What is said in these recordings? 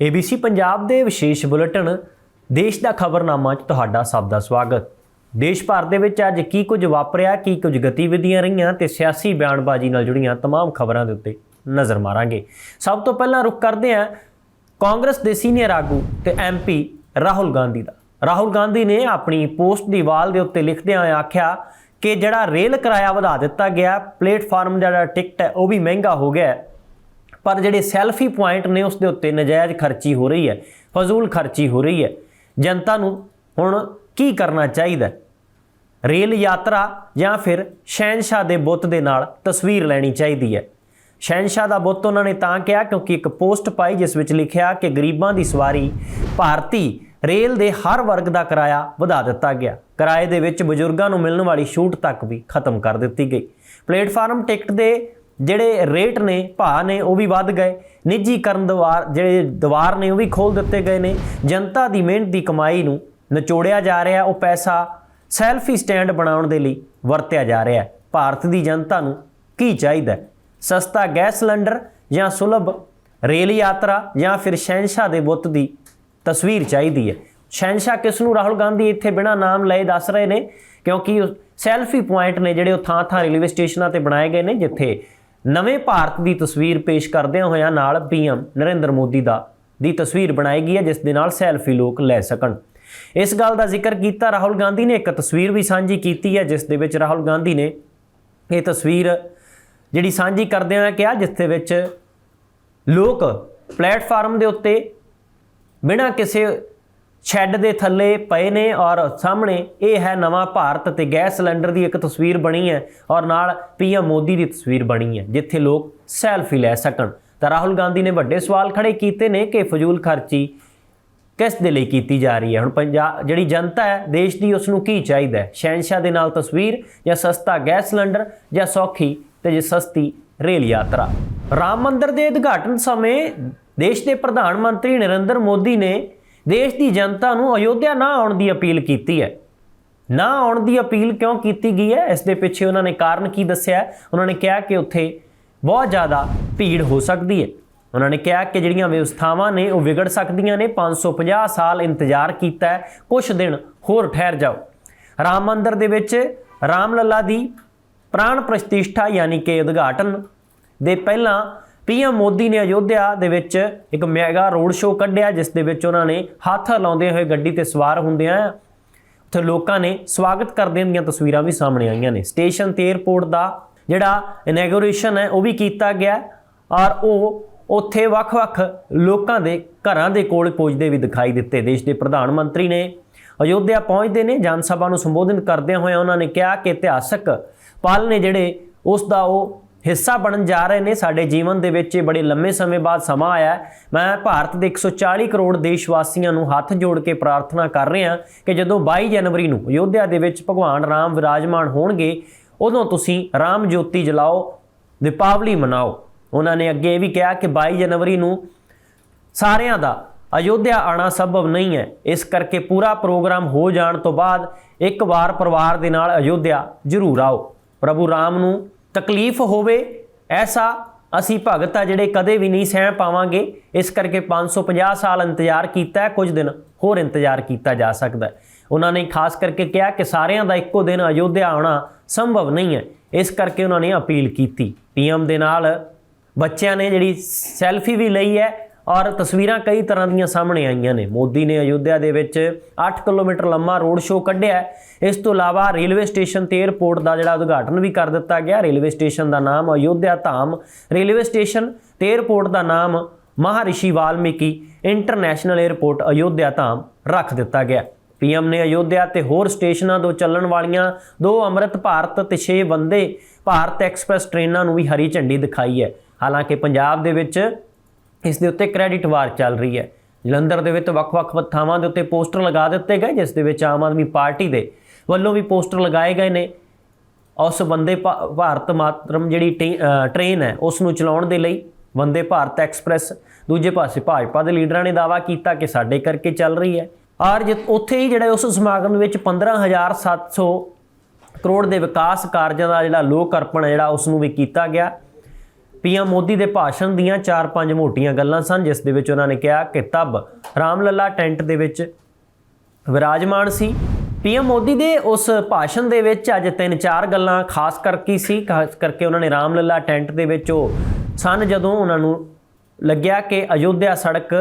ABC Punjab ਦੇ ਵਿਸ਼ੇਸ਼ bulletin ਦੇਸ਼ ਦਾ ਖਬਰਨਾਮਾ 'ਚ ਤੁਹਾਡਾ ਸਭ ਦਾ ਸਵਾਗਤ ਦੇਸ਼ ਭਰ ਦੇ ਵਿੱਚ ਅੱਜ ਕੀ ਕੁਝ ਵਾਪਰਿਆ ਕੀ ਕੁਝ ਗਤੀਵਿਧੀਆਂ ਰਹੀਆਂ ਤੇ ਸਿਆਸੀ ਬਿਆਨਬਾਜ਼ੀ ਨਾਲ ਜੁੜੀਆਂ तमाम ਖਬਰਾਂ ਦੇ ਉੱਤੇ ਨਜ਼ਰ ਮਾਰਾਂਗੇ ਸਭ ਤੋਂ ਪਹਿਲਾਂ ਰੁਕ ਕਰਦੇ ਹਾਂ ਕਾਂਗਰਸ ਦੇ ਸੀਨੀਅਰ ਆਗੂ ਤੇ ਐਮਪੀ ਰਾਹੁਲ ਗਾਂਧੀ ਦਾ ਰਾਹੁਲ ਗਾਂਧੀ ਨੇ ਆਪਣੀ ਪੋਸਟ ਦੀ ਵਾਲ ਦੇ ਉੱਤੇ ਲਿਖਦਿਆਂ ਹੋਇਆ ਆਖਿਆ ਕਿ ਜਿਹੜਾ ਰੇਲ ਕਿਰਾਇਆ ਵਧਾ ਦਿੱਤਾ ਗਿਆ ਪਲੇਟਫਾਰਮ ਦਾ ਜਿਹੜਾ ਟਿਕਟ ਹੈ ਉਹ ਵੀ ਮਹਿੰਗਾ ਹੋ ਗਿਆ ਹੈ ਪਰ ਜਿਹੜੇ ਸੈਲਫੀ ਪੁਆਇੰਟ ਨੇ ਉਸ ਦੇ ਉੱਤੇ ਨਜਾਇਜ਼ ਖਰਚੀ ਹੋ ਰਹੀ ਹੈ, ਫਜ਼ੂਲ ਖਰਚੀ ਹੋ ਰਹੀ ਹੈ। ਜਨਤਾ ਨੂੰ ਹੁਣ ਕੀ ਕਰਨਾ ਚਾਹੀਦਾ ਰੇਲ ਯਾਤਰਾ ਜਾਂ ਫਿਰ ਸ਼ਹਿਨशाह ਦੇ ਬੁੱਤ ਦੇ ਨਾਲ ਤਸਵੀਰ ਲੈਣੀ ਚਾਹੀਦੀ ਹੈ। ਸ਼ਹਿਨशाह ਦਾ ਬੁੱਤ ਉਹਨਾਂ ਨੇ ਤਾਂ ਕਿਹਾ ਕਿਉਂਕਿ ਇੱਕ ਪੋਸਟ ਪਾਈ ਜਿਸ ਵਿੱਚ ਲਿਖਿਆ ਕਿ ਗਰੀਬਾਂ ਦੀ ਸਵਾਰੀ ਭਾਰਤੀ ਰੇਲ ਦੇ ਹਰ ਵਰਗ ਦਾ ਕਿਰਾਇਆ ਵਧਾ ਦਿੱਤਾ ਗਿਆ। ਕਿਰਾਏ ਦੇ ਵਿੱਚ ਬਜ਼ੁਰਗਾਂ ਨੂੰ ਮਿਲਣ ਵਾਲੀ ਛੂਟ ਤੱਕ ਵੀ ਖਤਮ ਕਰ ਦਿੱਤੀ ਗਈ। ਪਲੇਟਫਾਰਮ ਟਿਕਟ ਦੇ ਜਿਹੜੇ ਰੇਟ ਨੇ, ਭਾਅ ਨੇ, ਉਹ ਵੀ ਵੱਧ ਗਏ। ਨਿੱਜੀਕਰਨ ਦਵਾਰ, ਜਿਹੜੇ ਦਵਾਰ ਨੇ, ਉਹ ਵੀ ਖੋਲ ਦਿੱਤੇ ਗਏ ਨੇ। ਜਨਤਾ ਦੀ ਮਿਹਨਤ ਦੀ ਕਮਾਈ ਨੂੰ ਨਚੋੜਿਆ ਜਾ ਰਿਹਾ, ਉਹ ਪੈਸਾ ਸੈਲਫੀ ਸਟੈਂਡ ਬਣਾਉਣ ਦੇ ਲਈ ਵਰਤਿਆ ਜਾ ਰਿਹਾ ਭਾਰਤ ਦੀ ਜਨਤਾ ਨੂੰ ਕੀ ਚਾਹੀਦਾ ਸਸਤਾ ਗੈਸ ਸਿਲੰਡਰ ਜਾਂ ਸੁਲਭ ਰੇਲ ਯਾਤਰਾ ਜਾਂ ਫਿਰ ਸ਼ਹਿਨशाह ਦੇ ਬੁੱਤ ਦੀ ਤਸਵੀਰ ਚਾਹੀਦੀ ਹੈ? ਸ਼ਹਿਨशाह ਕਿਸ ਨੂੰ? ਰਾਹੁਲ ਗਾਂਧੀ ਇੱਥੇ ਬਿਨਾਂ ਨਾਮ ਲਏ ਦੱਸ ਰਹੇ ਨੇ, ਕਿਉਂਕਿ ਸੈਲਫੀ ਪੁਆਇੰਟ ਨੇ ਜਿਹੜੇ ਉਹ ਥਾਂ ਥਾਂ ਰੇਲਵੇ ਸਟੇਸ਼ਨਾਂ ਤੇ ਬਣਾਏ ਗਏ ਨੇ, ਜਿੱਥੇ ਨਵੇਂ ਭਾਰਤ ਦੀ ਤਸਵੀਰ ਪੇਸ਼ ਕਰਦਿਆਂ ਹੋਇਆਂ ਨਾਲ ਪੀਐਮ ਨਰਿੰਦਰ ਮੋਦੀ ਦਾ ਦੀ ਤਸਵੀਰ ਬਣਾਈ ਗਈ ਹੈ, ਜਿਸ ਦੇ ਨਾਲ ਸੈਲਫੀ ਲੋਕ ਲੈ ਸਕਣ। ਇਸ ਗੱਲ ਦਾ ਜ਼ਿਕਰ ਕੀਤਾ ਰਾਹੁਲ ਗਾਂਧੀ ਨੇ, ਇੱਕ ਤਸਵੀਰ ਵੀ ਸਾਂਝੀ ਕੀਤੀ ਹੈ, ਜਿਸ ਦੇ ਵਿੱਚ ਰਾਹੁਲ ਗਾਂਧੀ ਨੇ ਇਹ ਤਸਵੀਰ ਜਿਹੜੀ ਸਾਂਝੀ ਕਰਦਿਆਂ ਹੋਇਆਂ ਕਿਹਾ, ਜਿਸ ਦੇ ਵਿੱਚ ਲੋਕ ਪਲੇਟਫਾਰਮ ਦੇ ਉੱਤੇ ਬਿਨਾਂ ਕਿਸੇ ਸ਼ੈੱਡ ਦੇ ਥੱਲੇ ਪਏ ਨੇ ਔਰ ਸਾਹਮਣੇ ਇਹ ਹੈ ਨਵਾਂ ਭਾਰਤ ਤੇ ਗੈਸ ਸਿਲੰਡਰ ਦੀ ਇੱਕ ਤਸਵੀਰ ਬਣੀ ਹੈ ਔਰ ਨਾਲ ਪੀਐਮ ਮੋਦੀ ਦੀ ਤਸਵੀਰ ਬਣੀ ਹੈ, ਜਿੱਥੇ ਲੋਕ ਸੈਲਫੀ ਲੈ ਸਕਣ। ਤਾਂ ਰਾਹੁਲ ਗਾਂਧੀ ਨੇ ਵੱਡੇ ਸਵਾਲ ਖੜੇ ਕੀਤੇ ਨੇ ਕਿ ਫਜ਼ੂਲ ਖਰਚੀ ਕਿਸ ਦੇ ਲਈ ਕੀਤੀ ਜਾ ਰਹੀ ਹੈ? ਹੁਣ ਪੰਜਾਬ ਜਿਹੜੀ ਜਨਤਾ ਹੈ, ਦੇਸ਼ ਦੀ ਉਸ ਨੂੰ ਕੀ ਚਾਹੀਦਾ ਹੈ? ਸ਼ਹਿਨशाह ਦੇ ਨਾਲ ਤਸਵੀਰ ਜਾਂ ਸਸਤਾ ਗੈਸ ਸਿਲੰਡਰ ਜਾਂ ਸੌਖੀ ਤੇ ਜੇ ਸਸਤੀ ਰੇਲ ਯਾਤਰਾ? ਰਾਮ ਮੰਦਰ ਦੇ ਉਦਘਾਟਨ ਸਮੇਂ ਦੇਸ਼ ਦੇ ਪ੍ਰਧਾਨ ਮੰਤਰੀ ਨਰਿੰਦਰ ਮੋਦੀ ਨੇ ਦੇਸ਼ ਦੀ ਜਨਤਾ ਨੂੰ ਅਯੋਧਿਆ ਨਾ ਆਉਣ ਦੀ ਅਪੀਲ ਕੀਤੀ ਹੈ। ਨਾ ਆਉਣ ਦੀ ਅਪੀਲ ਕਿਉਂ ਕੀਤੀ ਗਈ ਹੈ? ਇਸ ਦੇ ਪਿੱਛੇ ਉਹਨਾਂ ਨੇ ਕਾਰਨ ਕੀ ਦੱਸਿਆ? ਉਹਨਾਂ ਨੇ ਕਿਹਾ ਕਿ ਉੱਥੇ ਬਹੁਤ ਜ਼ਿਆਦਾ ਭੀੜ ਹੋ ਸਕਦੀ ਹੈ। ਉਹਨਾਂ ਨੇ ਕਿਹਾ ਕਿ ਜਿਹੜੀਆਂ ਵਿਵਸਥਾਵਾਂ ਨੇ ਉਹ ਵਿਗੜ ਸਕਦੀਆਂ ਨੇ। 550 ਸਾਲ ਇੰਤਜ਼ਾਰ ਕੀਤਾ ਹੈ। ਕੁਝ ਦਿਨ ਹੋਰ ਠਹਿਰ ਜਾਓ। ਰਾਮ ਮੰਦਰ ਦੇ ਵਿੱਚ ਰਾਮ ਲੱਲਾ ਦੀ ਪ੍ਰਾਣ ਪ੍ਰਤਿਸ਼ਠਾ ਯਾਨੀ ਕਿ ਉਦਘਾਟਨ ਦੇ ਪਹਿਲਾਂ ਪੀਐਮ ਮੋਦੀ ਨੇ ਅਯੋਧਿਆ ਦੇ ਵਿੱਚ ਇੱਕ ਮੈਗਾ ਰੋਡ ਸ਼ੋਅ ਕੱਢਿਆ, ਜਿਸ ਦੇ ਵਿੱਚ ਉਹਨਾਂ ਨੇ ਹੱਥ ਲਾਉਂਦੇ ਹੋਏ ਗੱਡੀ ਤੇ ਸਵਾਰ ਹੁੰਦਿਆਂ ਉੱਥੇ ਲੋਕਾਂ ਨੇ ਸਵਾਗਤ ਕਰਦੇ ਦੀਆਂ ਤਸਵੀਰਾਂ ਵੀ ਸਾਹਮਣੇ ਆਈਆਂ ਨੇ। ਸਟੇਸ਼ਨ ਤੇ 에ਅਰਪੋਰਟ ਦਾ ਜਿਹੜਾ ਇਨੈਗੋਰੇਸ਼ਨ ਹੈ, ਉਹ ਵੀ ਕੀਤਾ ਗਿਆ ਔਰ ਉਹ ਉੱਥੇ ਵੱਖ-ਵੱਖ ਲੋਕਾਂ ਦੇ ਘਰਾਂ ਦੇ ਕੋਲ ਪਹੁੰਚਦੇ ਵੀ ਦਿਖਾਈ ਦਿੱਤੇ। ਦੇਸ਼ ਦੇ ਪ੍ਰਧਾਨ ਮੰਤਰੀ ਨੇ ਅਯੋਧਿਆ ਪਹੁੰਚਦੇ ਨੇ, ਜਨ ਸਭਾ ਨੂੰ ਸੰਬੋਧਨ ਕਰਦਿਆਂ ਹੋਇਆਂ ਉਹਨਾਂ ਨੇ ਕਿਹਾ ਕਿ ਇਤਿਹਾਸਕ ਪਲ ਨੇ ਜਿਹੜੇ, ਉਸ ਦਾ ਉਹ ਹਿੱਸਾ ਬਣਨ ਜਾ ਰਹੇ ਨੇ। ਸਾਡੇ ਜੀਵਨ ਦੇ ਵਿੱਚ ਇਹ ਬੜੇ ਲੰਮੇ ਸਮੇਂ ਬਾਅਦ ਸਮਾਂ ਆਇਆ ਮੈਂ ਭਾਰਤ ਦੇ 140 ਕਰੋੜ ਦੇਸ਼ ਵਾਸੀਆਂ ਨੂੰ ਹੱਥ ਜੋੜ ਕੇ ਪ੍ਰਾਰਥਨਾ ਕਰ ਰਿਹਾ ਕਿ ਜਦੋਂ 22 ਜਨਵਰੀ ਨੂੰ ਅਯੋਧਿਆ ਦੇ ਵਿੱਚ ਭਗਵਾਨ ਰਾਮ ਵਿਰਾਜਮਾਨ ਹੋਣਗੇ, ਉਦੋਂ ਤੁਸੀਂ ਰਾਮ ਜੋਤੀ ਜਲਾਓ, ਦੀਪਾਵਲੀ ਮਨਾਓ। ਉਹਨਾਂ ਨੇ ਅੱਗੇ ਇਹ ਵੀ ਕਿਹਾ ਕਿ 22 ਜਨਵਰੀ ਨੂੰ ਸਾਰਿਆਂ ਦਾ ਅਯੋਧਿਆ ਆਣਾ ਸੰਭਵ ਨਹੀਂ ਹੈ। ਇਸ ਕਰਕੇ ਪੂਰਾ ਪ੍ਰੋਗਰਾਮ ਹੋ ਜਾਣ ਤੋਂ ਬਾਅਦ ਇੱਕ ਵਾਰ ਪਰਿਵਾਰ ਦੇ ਨਾਲ ਅਯੋਧਿਆ ਜ਼ਰੂਰ ਆਓ। ਪ੍ਰਭੂ ਰਾਮ ਨੂੰ ਤਕਲੀਫ ਹੋਵੇ, ਐਸਾ ਅਸੀਂ ਭਗਤ ਆ ਜਿਹੜੇ ਕਦੇ ਵੀ ਨਹੀਂ ਸਹਿ ਪਾਵਾਂਗੇ। ਇਸ ਕਰਕੇ 550 ਸਾਲ ਇੰਤਜ਼ਾਰ ਕੀਤਾ ਹੈ, ਕੁਝ ਦਿਨ ਹੋਰ ਇੰਤਜ਼ਾਰ ਕੀਤਾ ਜਾ ਸਕਦਾ ਉਹਨਾਂ ਨੇ ਖਾਸ ਕਰਕੇ ਕਿਹਾ ਕਿ ਸਾਰਿਆਂ ਦਾ ਇੱਕੋ ਦਿਨ ਅਯੋਧਿਆ ਆਉਣਾ ਸੰਭਵ ਨਹੀਂ ਹੈ। ਇਸ ਕਰਕੇ ਉਹਨਾਂ ਨੇ ਅਪੀਲ ਕੀਤੀ। ਪੀਐਮ ਦੇ ਨਾਲ ਬੱਚਿਆਂ ਨੇ ਜਿਹੜੀ ਸੈਲਫੀ ਵੀ ਲਈ ਹੈ ਔਰ ਤਸਵੀਰਾਂ ਕਈ ਤਰ੍ਹਾਂ ਦੀਆਂ ਸਾਹਮਣੇ ਆਈਆਂ ਨੇ। ਮੋਦੀ ਨੇ ਅਯੁੱਧਿਆ ਦੇ ਵਿੱਚ 8 ਕਿਲੋਮੀਟਰ ਲੰਮਾ ਰੋਡ ਸ਼ੋਅ ਕੱਢਿਆ ਇਸ ਤੋਂ ਇਲਾਵਾ ਰੇਲਵੇ ਸਟੇਸ਼ਨ ਤੇ 에어ਪੋਰਟ ਦਾ ਜਿਹੜਾ ਉਦਘਾਟਨ ਵੀ ਕਰ ਦਿੱਤਾ ਗਿਆ। ਰੇਲਵੇ ਸਟੇਸ਼ਨ ਦਾ ਨਾਮ ਅਯੁੱਧਿਆ ਧਾਮ, ਰੇਲਵੇ ਸਟੇਸ਼ਨ ਤੇ 에어ਪੋਰਟ ਦਾ ਨਾਮ ਮਹਾਰਿਸ਼ੀ ਵਾਲਮੀਕੀ, ਇੰਟਰਨੈਸ਼ਨਲ 에어ਪੋਰਟ ਅਯੁੱਧਿਆ ਧਾਮ ਰੱਖ ਦਿੱਤਾ ਗਿਆ। ਪੀਐਮ ਨੇ ਅਯੋਧਿਆ ਤੇ ਹੋਰ ਸਟੇਸ਼ਨਾਂ ਤੋਂ ਚੱਲਣ ਵਾਲੀਆਂ ਦੋ ਅੰਮ੍ਰਿਤ ਭਾਰਤ ਤੇ 6 ਬੰਦੇ ਭਾਰਤ ਐਕਸਪ੍ਰੈਸ ਟ੍ਰੇਨਾਂ ਨੂੰ ਵੀ ਹਰੀ ਝੰਡੀ ਦਿਖਾਈ ਹੈ। ਹਾਲਾਂਕਿ ਪੰਜਾਬ ਦੇ ਵਿੱਚ ਇਸ ਦੇ ਉੱਤੇ ਕ੍ਰੈਡਿਟ ਵਾਰ ਚੱਲ ਰਹੀ ਹੈ। ਜਲੰਧਰ ਦੇ ਵਿੱਚ ਵੱਖ-ਵੱਖ ਥਾਵਾਂ ਦੇ ਉੱਤੇ ਪੋਸਟਰ ਲਗਾ ਦਿੱਤੇ ਗਏ ਜਿਸ ਦੇ ਵਿੱਚ ਆਮ ਆਦਮੀ ਪਾਰਟੀ ਦੇ ਵੱਲੋਂ ਵੀ ਪੋਸਟਰ ਲਗਾਏ ਗਏ ਨੇ। ਉਸ ਵੰਦੇ ਭਾ- ਭਾਰਤ ਮਾਤਰਮ ਜਿਹੜੀ ਟੇ- ਅ, ਟ੍ਰੇਨ ਹੈ ਉਸ ਨੂੰ ਚਲਾਉਣ ਦੇ ਲਈ ਵੰਦੇ ਭਾਰਤ ਐਕਸਪ੍ਰੈਸ ਦੂਜੇ ਪਾਸੇ ਭਾਜਪਾ ਦੇ ਲੀਡਰਾਂ ਨੇ ਦਾਅਵਾ ਕੀਤਾ ਕਿ ਸਾਡੇ ਕਰਕੇ ਚੱਲ ਰਹੀ ਹੈ। ਔਰ ਜਿ- ਉੱਥੇ ਹੀ ਜਿਹੜਾ ਉਸ ਸਮਾਗਮ ਦੇ ਵਿੱਚ 15700 ਕਰੋੜ ਦੇ ਵਿਕਾਸ ਕਾਰਜਾਂ ਦਾ ਜਿਹੜਾ ਲੋਕ ਅਰਪਣ ਹੈ ਜਿਹੜਾ ਉਸ ਨੂੰ ਵੀ ਕੀਤਾ ਗਿਆ। ਪੀਐਮ ਮੋਦੀ ਦੇ ਭਾਸ਼ਣ ਦੀਆਂ 4-5 ਮੋਟੀਆਂ ਗੱਲਾਂ ਸਨ, ਜਿਸ ਦੇ ਵਿੱਚ ਉਹਨਾਂ ਨੇ ਕਿਹਾ ਕਿ ਤਬ ਰਾਮਲੱਲਾ ਟੈਂਟ ਦੇ ਵਿੱਚ ਵਿਰਾਜਮਾਨ ਸੀ। ਪੀਐਮ ਮੋਦੀ ਦੇ ਉਸ ਭਾਸ਼ਣ ਦੇ ਵਿੱਚ ਅੱਜ ਤਿੰਨ ਚਾਰ ਗੱਲਾਂ ਖਾਸ ਕਰਕੇ ਸੀ, ਖਾਸ ਕਰਕੇ ਉਹਨਾਂ ਨੇ ਰਾਮ ਰਾਮਲੱਲਾ ਟੈਂਟ ਦੇ ਵਿੱਚ ਉਹ ਸਨ, ਜਦੋਂ ਉਹਨਾਂ ਨੂੰ ਲੱਗਿਆ ਕਿ ਅਯੋਧਿਆ ਸੜਕ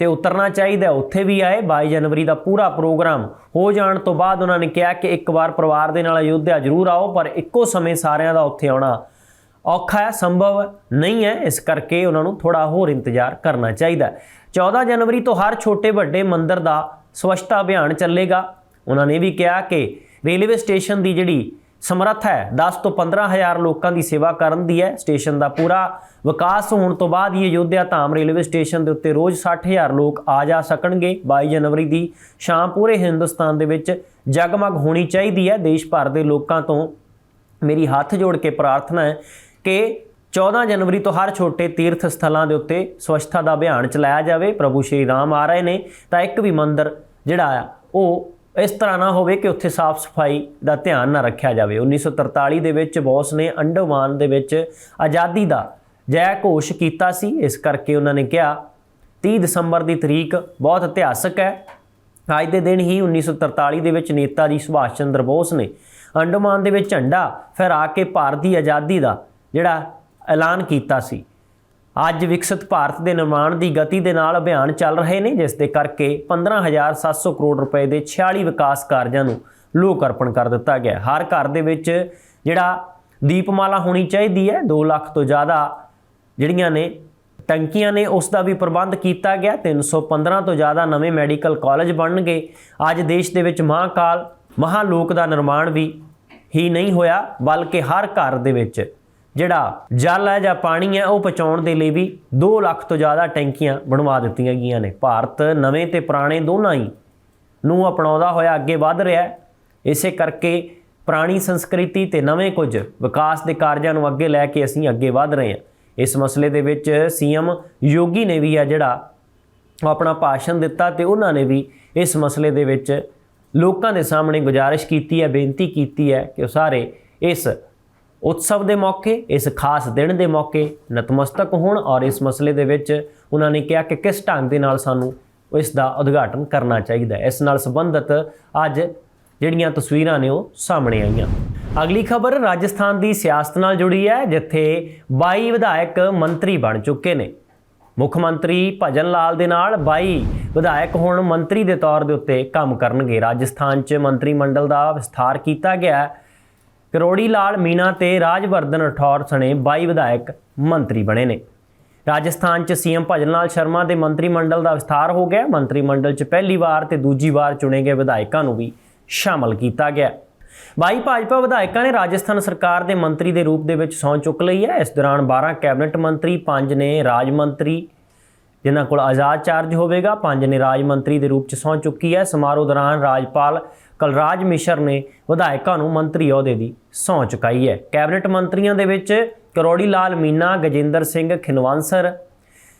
ਤੇ ਉਤਰਨਾ ਚਾਹੀਦਾ ਉੱਥੇ ਵੀ ਆਏ। 22 ਜਨਵਰੀ ਦਾ ਪੂਰਾ ਪ੍ਰੋਗਰਾਮ ਹੋ ਜਾਣ ਤੋਂ ਬਾਅਦ ਉਹਨਾਂ ਨੇ ਕਿਹਾ ਕਿ ਇੱਕ ਵਾਰ ਪਰਿਵਾਰ ਦੇ ਨਾਲ ਅਯੋਧਿਆ ਜ਼ਰੂਰ ਆਓ, ਪਰ ਇੱਕੋ ਸਮੇਂ ਸਾਰਿਆਂ ਦਾ ਉੱਥੇ ਆਉਣਾ ਔਖਾ ਹੈ, ਸੰਭਵ ਨਹੀਂ ਹੈ। ਇਸ ਕਰਕੇ ਉਹਨਾਂ ਨੂੰ ਥੋੜਾ ਹੋਰ ਇੰਤਜ਼ਾਰ ਕਰਨਾ ਚਾਹੀਦਾ ਹੈ। 14 ਜਨਵਰੀ ਤੋਂ ਹਰ ਛੋਟੇ ਵੱਡੇ ਮੰਦਰ ਦਾ ਸਵੱਛਤਾ ਅਭਿਆਨ ਚੱਲੇਗਾ। ਉਹਨਾਂ ਨੇ ਵੀ ਕਿਹਾ ਕਿ ਰੇਲਵੇ ਸਟੇਸ਼ਨ ਦੀ ਜਿਹੜੀ ਸਮਰੱਥ ਹੈ 10 ਤੋਂ 15000 ਲੋਕਾਂ ਦੀ ਸੇਵਾ ਕਰਨ ਦੀ ਹੈ। ਸਟੇਸ਼ਨ ਦਾ ਪੂਰਾ ਵਿਕਾਸ ਹੋਣ ਤੋਂ ਬਾਅਦ ਹੀ ਅਯੋਧਿਆ ਧਾਮ ਰੇਲਵੇ ਸਟੇਸ਼ਨ ਦੇ ਉੱਤੇ ਰੋਜ਼ 60000 ਲੋਕ ਆ ਜਾ ਸਕਣਗੇ। 22 ਜਨਵਰੀ ਦੀ ਸ਼ਾਮ ਪੂਰੇ ਹਿੰਦੁਸਤਾਨ ਦੇ ਵਿੱਚ ਜਗਮਗ ਹੋਣੀ ਚਾਹੀਦੀ ਹੈ। ਦੇਸ਼ ਭਰ ਦੇ ਲੋਕਾਂ ਤੋਂ ਮੇਰੀ ਹੱਥ ਜੋੜ ਕੇ ਪ੍ਰਾਰਥਨਾ ਹੈ ਕਿ 14 ਜਨਵਰੀ ਤੋਂ ਹਰ ਛੋਟੇ ਤੀਰਥ ਸਥਲਾਂ ਦੇ ਉੱਤੇ ਸਵੱਛਤਾ ਦਾ ਅਭਿਆਨ ਚਲਾਇਆ ਜਾਵੇ। ਪ੍ਰਭੂ ਸ਼੍ਰੀ ਰਾਮ ਆ ਰਹੇ ਨੇ, ਤਾਂ ਇੱਕ ਵੀ ਮੰਦਿਰ ਜਿਹੜਾ ਆ, ਉਹ ਇਸ ਤਰ੍ਹਾਂ ਨਾ ਹੋਵੇ ਕਿ ਉੱਥੇ ਸਾਫ਼ ਸਫ਼ਾਈ ਦਾ ਧਿਆਨ ਨਾ ਰੱਖਿਆ ਜਾਵੇ। 1943 ਦੇ ਵਿੱਚ ਬੋਸ ਨੇ ਅੰਡੋਮਾਨ ਦੇ ਵਿੱਚ ਆਜ਼ਾਦੀ ਦਾ ਜੈ ਘੋਸ਼ ਕੀਤਾ ਸੀ। ਇਸ ਕਰਕੇ ਉਹਨਾਂ ਨੇ ਕਿਹਾ 30 ਦਸੰਬਰ ਦੀ ਤਰੀਕ ਬਹੁਤ ਇਤਿਹਾਸਕ ਹੈ। ਅੱਜ ਦੇ ਦਿਨ ਹੀ 1943 ਦੇ ਵਿੱਚ ਨੇਤਾ ਜੀ ਸੁਭਾਸ਼ ਚੰਦਰ ਬੋਸ ਨੇ ਅੰਡੋਮਾਨ ਦੇ ਵਿੱਚ ਝੰਡਾ ਫਹਿਰਾ ਕੇ ਭਾਰਤ ਦੀ ਆਜ਼ਾਦੀ ਦਾ ਜਿਹੜਾ ਐਲਾਨ ਕੀਤਾ ਸੀ। ਅੱਜ ਵਿਕਸਿਤ ਭਾਰਤ ਦੇ ਨਿਰਮਾਣ ਦੀ ਗਤੀ ਦੇ ਨਾਲ ਅਭਿਆਨ ਚੱਲ ਰਹੇ ਨੇ, ਜਿਸ ਦੇ ਕਰਕੇ 15700 ਕਰੋੜ ਰੁਪਏ ਦੇ 46 ਵਿਕਾਸ ਕਾਰਜਾਂ ਨੂੰ ਲੋਕ ਅਰਪਣ ਕਰ ਦਿੱਤਾ ਗਿਆ। ਹਰ ਘਰ ਦੇ ਵਿੱਚ ਜਿਹੜਾ ਦੀਪਮਾਲਾ ਹੋਣੀ ਚਾਹੀਦੀ ਹੈ 2 ਲੱਖ ਤੋਂ ਜ਼ਿਆਦਾ ਜਿਹੜੀਆਂ ਨੇ ਟੈਂਕੀਆਂ ਨੇ, ਉਸ ਦਾ ਵੀ ਪ੍ਰਬੰਧ ਕੀਤਾ ਗਿਆ। 315 ਤੋਂ ਜ਼ਿਆਦਾ ਨਵੇਂ ਮੈਡੀਕਲ ਕਾਲਜ ਬਣਨਗੇ। ਅੱਜ ਦੇਸ਼ ਦੇ ਵਿੱਚ ਮਹਾਕਾਲ, ਮਹਾਲੋਕ ਦਾ ਨਿਰਮਾਣ ਵੀ ਹੀ ਨਹੀਂ ਹੋਇਆ, ਬਲਕਿ ਹਰ ਘਰ ਦੇ ਵਿੱਚ ਜਿਹੜਾ ਜਲ ਹੈ ਜਾਂ ਪਾਣੀ ਹੈ, ਉਹ ਪਹੁੰਚਾਉਣ ਦੇ ਲਈ ਵੀ 2 ਲੱਖ ਤੋਂ ਜ਼ਿਆਦਾ ਟੈਂਕੀਆਂ ਬਣਵਾ ਦਿੱਤੀਆਂ ਗਈਆਂ ਨੇ। ਭਾਰਤ ਨਵੇਂ ਤੇ ਪੁਰਾਣੇ ਦੋਨਾਂ ਹੀ ਨੂੰ ਅਪਣਾਉਂਦਾ ਹੋਇਆ ਅੱਗੇ ਵਧ ਰਿਹਾ ਹੈ। ਇਸੇ ਕਰਕੇ ਪੁਰਾਣੀ ਸੰਸਕ੍ਰਿਤੀ ਤੇ ਨਵੇਂ ਕੁਝ ਵਿਕਾਸ ਦੇ ਕਾਰਜਾਂ ਨੂੰ ਅੱਗੇ ਲੈ ਕੇ ਅਸੀਂ ਅੱਗੇ ਵਧ ਰਹੇ ਹਾਂ। ਇਸ ਮਸਲੇ ਦੇ ਵਿੱਚ ਸੀਐਮ ਯੋਗੀ ਨੇ ਵੀ ਆ ਜਿਹੜਾ ਉਹ ਆਪਣਾ ਭਾਸ਼ਣ ਦਿੱਤਾ ਤੇ ਉਹਨਾਂ ਨੇ ਵੀ ਇਸ ਮਸਲੇ ਦੇ ਵਿੱਚ ਲੋਕਾਂ ਦੇ ਸਾਹਮਣੇ ਗੁਜ਼ਾਰਿਸ਼ ਕੀਤੀ ਹੈ, ਬੇਨਤੀ ਕੀਤੀ ਹੈ ਕਿ ਉਹ ਸਾਰੇ ਇਸ ਉਤਸਵ ਦੇ ਮੌਕੇ, ਇਸ ਖਾਸ ਦਿਨ ਦੇ ਮੌਕੇ ਨਤਮਸਤਕ ਹੋਣ ਔਰ ਇਸ ਮਸਲੇ ਦੇ ਵਿੱਚ ਉਹਨਾਂ ਨੇ ਕਿਹਾ ਕਿ ਕਿਸ ਢੰਗ ਦੇ ਨਾਲ ਸਾਨੂੰ ਇਸ ਦਾ ਉਦਘਾਟਨ ਕਰਨਾ ਚਾਹੀਦਾ ਇਸ ਨਾਲ ਸੰਬੰਧਿਤ ਅੱਜ ਜਿਹੜੀਆਂ ਤਸਵੀਰਾਂ ਨੇ ਉਹ ਸਾਹਮਣੇ ਆਈਆਂ। ਅਗਲੀ ਖਬਰ ਰਾਜਸਥਾਨ ਦੀ ਸਿਆਸਤ ਨਾਲ ਜੁੜੀ ਹੈ, ਜਿੱਥੇ 22 ਵਿਧਾਇਕ ਮੰਤਰੀ ਬਣ ਚੁੱਕੇ ਨੇ। ਮੁੱਖ ਮੰਤਰੀ ਭਜਨ ਲਾਲ ਦੇ ਨਾਲ 22 ਵਿਧਾਇਕ ਹੁਣ ਮੰਤਰੀ ਦੇ ਤੌਰ ਦੇ ਉੱਤੇ ਕੰਮ ਕਰਨਗੇ। ਰਾਜਸਥਾਨ 'ਚ ਮੰਤਰੀ ਮੰਡਲ ਦਾ ਵਿਸਥਾਰ ਕੀਤਾ ਗਿਆ ਹੈ। ਕਰੋੜੀ ਲਾਲ ਮੀਨਾ ਤੇ ਰਾਜਵਰਧਨ ਰਠੌਰ ਸਣੇ 22 ਵਿਧਾਇਕ ਮੰਤਰੀ ਬਣੇ ਨੇ। ਰਾਜਸਥਾਨ 'ਚ ਸੀਐਮ ਭਜਨ ਲਾਲ ਸ਼ਰਮਾ ਦੇ ਮੰਤਰੀ ਮੰਡਲ ਦਾ ਵਿਸਥਾਰ ਹੋ ਗਿਆ। ਮੰਤਰੀ ਮੰਡਲ 'ਚ ਪਹਿਲੀ ਵਾਰ ਤੇ ਦੂਜੀ ਵਾਰ ਚੁਣੇ ਗਏ ਵਿਧਾਇਕਾਂ ਨੂੰ ਵੀ ਸ਼ਾਮਲ ਕੀਤਾ ਗਿਆ। 22 ਭਾਜਪਾ ਵਿਧਾਇਕਾਂ ਨੇ ਰਾਜਸਥਾਨ ਸਰਕਾਰ ਦੇ ਮੰਤਰੀ ਦੇ ਰੂਪ ਦੇ ਵਿੱਚ ਸਹੁੰ ਚੁੱਕ ਲਈ ਹੈ। ਇਸ ਦੌਰਾਨ 12 ਕੈਬਨਿਟ ਮੰਤਰੀ 5 ਨੇ ਰਾਜ ਮੰਤਰੀ, ਜਿਨ੍ਹਾਂ ਕੋਲ ਆਜ਼ਾਦ ਚਾਰਜ ਹੋਵੇਗਾ, ਪੰਜ ਨੇ ਰਾਜ ਮੰਤਰੀ ਦੇ ਰੂਪ ਚ ਸਹੁੰ ਚੁੱਕੀ ਹੈ। ਸਮਾਰੋਹ ਦੌਰਾਨ ਰਾਜਪਾਲ ਕਲਰਾਜ ਮਿਸ਼ਰ ਨੇ ਵਿਧਾਇਕਾਂ ਨੂੰ ਮੰਤਰੀ ਅਹੁਦੇ ਦੀ ਸਹੁੰ ਚੁਕਾਈ ਹੈ। ਕੈਬਨਿਟ ਮੰਤਰੀਆਂ ਦੇ ਵਿੱਚ ਕਰੋੜੀ ਲਾਲ ਮੀਨਾ, ਗਜਿੰਦਰ ਸਿੰਘ ਖਿਨਵਾਂਸਰ,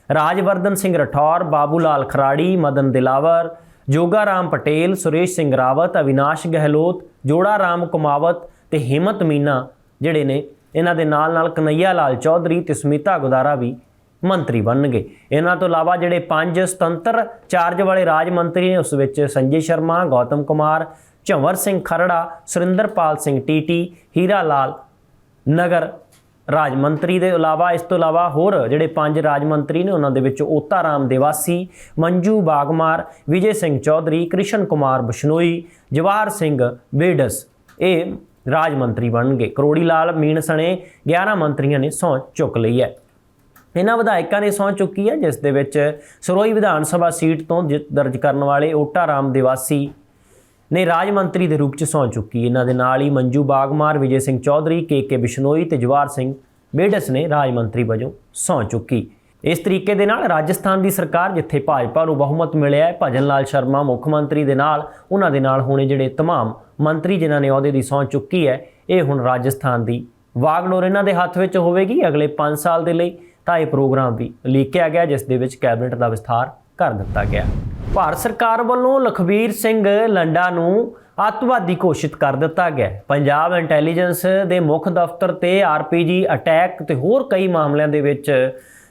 ਰਾਜਵਰਧਨ ਸਿੰਘ ਰਠੌਰ ਬਾਬੂ ਲਾਲ ਖਰਾੜੀ, ਮਦਨ ਦਿਲਾਵਰ ਜੋਗਾ ਰਾਮ ਪਟੇਲ, ਸੁਰੇਸ਼ ਸਿੰਘ ਰਾਵਤ, ਅਵਿਨਾਸ਼ ਗਹਿਲੋਤ ਜੋੜਾ ਰਾਮ ਕੁਮਾਵਤ ਤੇ ਹਿੰਮਤ ਮੀਨਾ ਜਿਹੜੇ ਨੇ, ਇਹਨਾਂ ਦੇ ਨਾਲ ਨਾਲ ਕਨਈਆ ਲਾਲ ਚੌਧਰੀ ਤੇ ਸੁਮਿਤਾ ਗੁਦਾਰਾ ਵੀ ਮੰਤਰੀ ਬਣਨਗੇ। ਇਹਨਾਂ ਤੋਂ ਇਲਾਵਾ ਜਿਹੜੇ ਪੰਜ ਸੁਤੰਤਰ ਚਾਰਜ ਵਾਲੇ ਰਾਜ ਮੰਤਰੀ ਨੇ, ਉਸ ਵਿੱਚ ਸੰਜੇ ਸ਼ਰਮਾ, ਗੌਤਮ ਕੁਮਾਰ ਝੰਵਰ ਸਿੰਘ ਖਰੜਾ, ਸੁਰਿੰਦਰਪਾਲ ਸਿੰਘ ਟੀਟੀ ਹੀਰਾ ਲਾਲ ਨਗਰ ਰਾਜ ਮੰਤਰੀ ਦੇ ਇਲਾਵਾ, ਇਸ ਤੋਂ ਇਲਾਵਾ ਹੋਰ ਜਿਹੜੇ ਪੰਜ ਰਾਜ ਮੰਤਰੀ ਨੇ ਉਹਨਾਂ ਦੇ ਵਿੱਚ ਓਤਾ ਰਾਮ ਦੇਵਾਸੀ, ਮੰਜੂ ਬਾਗਮਾਰ, ਵਿਜੇ ਸਿੰਘ ਚੌਧਰੀ, ਕ੍ਰਿਸ਼ਨ ਕੁਮਾਰ ਬਸ਼ਨੋਈ, ਜਵਾਹਰ ਸਿੰਘ ਬੇਡਸ ਇਹ ਰਾਜ ਮੰਤਰੀ ਬਣਨਗੇ ਕਰੋੜੀ ਲਾਲ ਮੀਣ ਸਣੇ 11 ਮੰਤਰੀਆਂ ਨੇ ਸਹੁੰ ਚੁੱਕ ਲਈ ਹੈ। ਇਹਨਾਂ ਵਿਧਾਇਕਾਂ ਨੇ ਸਹੁੰ ਚੁੱਕੀ ਹੈ, ਜਿਸ ਦੇ ਵਿੱਚ ਸਰੋਈ ਵਿਧਾਨ ਸਭਾ ਸੀਟ ਤੋਂ ਜਿੱਤ ਦਰਜ ਕਰਨ ਵਾਲੇ ਓਟਾ ਰਾਮ ਦੇਵਾਸੀ ਨੇ ਰਾਜ ਮੰਤਰੀ ਦੇ ਰੂਪ ਚ ਸਹੁੰ ਚੁੱਕੀ ਇਹਨਾਂ ਦੇ ਨਾਲ ਹੀ ਮੰਜੂ ਬਾਗਮਾਰ ਵਿਜੇ ਸਿੰਘ ਚੌਧਰੀ ਕੇ ਕੇ ਬਿਸ਼ਨੋਈ ਤੇ ਜਵਾਹਰ ਸਿੰਘ ਬੇਡਸ ਨੇ ਰਾਜ ਮੰਤਰੀ ਵਜੋਂ ਸਹੁੰ ਚੁੱਕੀ ਇਸ ਤਰੀਕੇ ਦੇ ਨਾਲ ਰਾਜਸਥਾਨ ਦੀ ਸਰਕਾਰ ਜਿੱਥੇ ਭਾਜਪਾ ਨੂੰ ਬਹੁਮਤ ਮਿਲਿਆ ਹੈ ਭਜਨ ਲਾਲ ਸ਼ਰਮਾ ਮੁੱਖ ਮੰਤਰੀ ਦੇ ਨਾਲ ਉਹਨਾਂ ਦੇ ਨਾਲ ਹੋਣੇ ਜਿਹੜੇ तमाम ਮੰਤਰੀ ਜਿਨ੍ਹਾਂ ਨੇ ਅਹੁਦੇ ਦੀ ਸਹੁੰ ਚੁੱਕੀ ਹੈ ਇਹ ਹੁਣ ਰਾਜਸਥਾਨ ਦੀ ਵਾਗਡੋਰ ਇਹਨਾਂ ਦੇ ਹੱਥ ਵਿੱਚ ਹੋਵੇਗੀ ਅਗਲੇ 5 ਸਾਲ ਦੇ ਲਈ ਤਾਂ ਇਹ ਪ੍ਰੋਗਰਾਮ ਵੀ ਲਿਖਿਆ ਗਿਆ ਜਿਸ ਦੇ ਵਿੱਚ ਕੈਬਨਿਟ ਦਾ ਵਿਸਥਾਰ ਕਰ ਦਿੱਤਾ ਗਿਆ ਭਾਰਤ ਸਰਕਾਰ ਵੱਲੋਂ ਲਖਵੀਰ ਸਿੰਘ ਲੰਡਾ ਨੂੰ ਅੱਤਵਾਦੀ ਘੋਸ਼ਿਤ ਕਰ ਦਿੱਤਾ ਗਿਆ ਪੰਜਾਬ ਇੰਟੈਲੀਜੈਂਸ ਦੇ ਮੁੱਖ ਦਫ਼ਤਰ ਤੇ ਆਰਪੀਜੀ ਅਟੈਕ ਤੇ ਹੋਰ ਕਈ ਮਾਮਲਿਆਂ ਦੇ ਵਿੱਚ